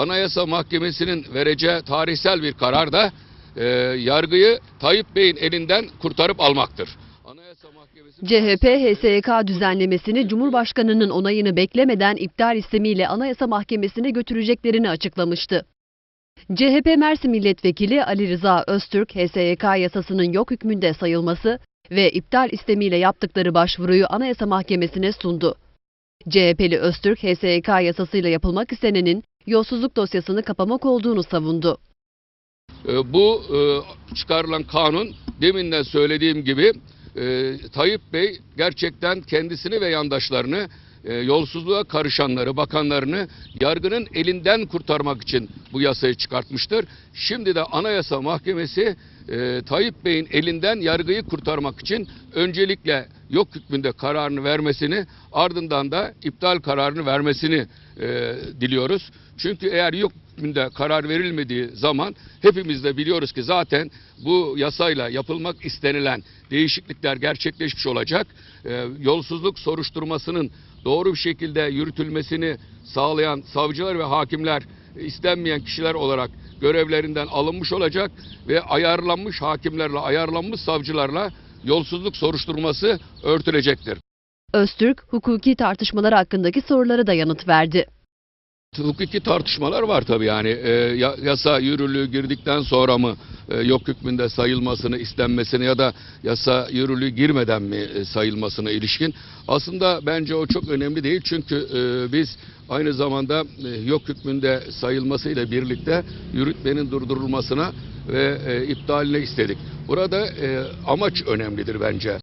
Anayasa Mahkemesi'nin vereceği tarihsel bir karar da e, yargıyı Tayyip Bey'in elinden kurtarıp almaktır. CHP HSYK düzenlemesini Cumhurbaşkanı'nın onayını beklemeden iptal istemiyle Anayasa Mahkemesi'ne götüreceklerini açıklamıştı. CHP Mersin Milletvekili Ali Rıza Öztürk, HSYK yasasının yok hükmünde sayılması ve iptal istemiyle yaptıkları başvuruyu Anayasa Mahkemesi'ne sundu. CHP'li Öztürk, HSYK yasasıyla yapılmak istenenin yolsuzluk dosyasını kapamak olduğunu savundu. E, bu e, çıkarılan kanun deminden söylediğim gibi e, Tayyip Bey gerçekten kendisini ve yandaşlarını e, yolsuzluğa karışanları, bakanlarını yargının elinden kurtarmak için bu yasayı çıkartmıştır. Şimdi de Anayasa Mahkemesi Tayyip Bey'in elinden yargıyı kurtarmak için öncelikle yok hükmünde kararını vermesini ardından da iptal kararını vermesini e, diliyoruz. Çünkü eğer yok hükmünde karar verilmediği zaman hepimiz de biliyoruz ki zaten bu yasayla yapılmak istenilen değişiklikler gerçekleşmiş olacak. E, yolsuzluk soruşturmasının doğru bir şekilde yürütülmesini sağlayan savcılar ve hakimler e, istenmeyen kişiler olarak görevlerinden alınmış olacak ve ayarlanmış hakimlerle, ayarlanmış savcılarla yolsuzluk soruşturması örtülecektir. Öztürk, hukuki tartışmalar hakkındaki sorulara da yanıt verdi. Hukuki tartışmalar var tabii yani e, ya- yasa yürürlüğü girdikten sonra mı e, yok hükmünde sayılmasını istenmesine ya da yasa yürürlüğü girmeden mi e, sayılmasına ilişkin. Aslında bence o çok önemli değil çünkü e, biz aynı zamanda e, yok hükmünde sayılmasıyla birlikte yürütmenin durdurulmasına ve e, iptaline istedik. Burada e, amaç önemlidir bence.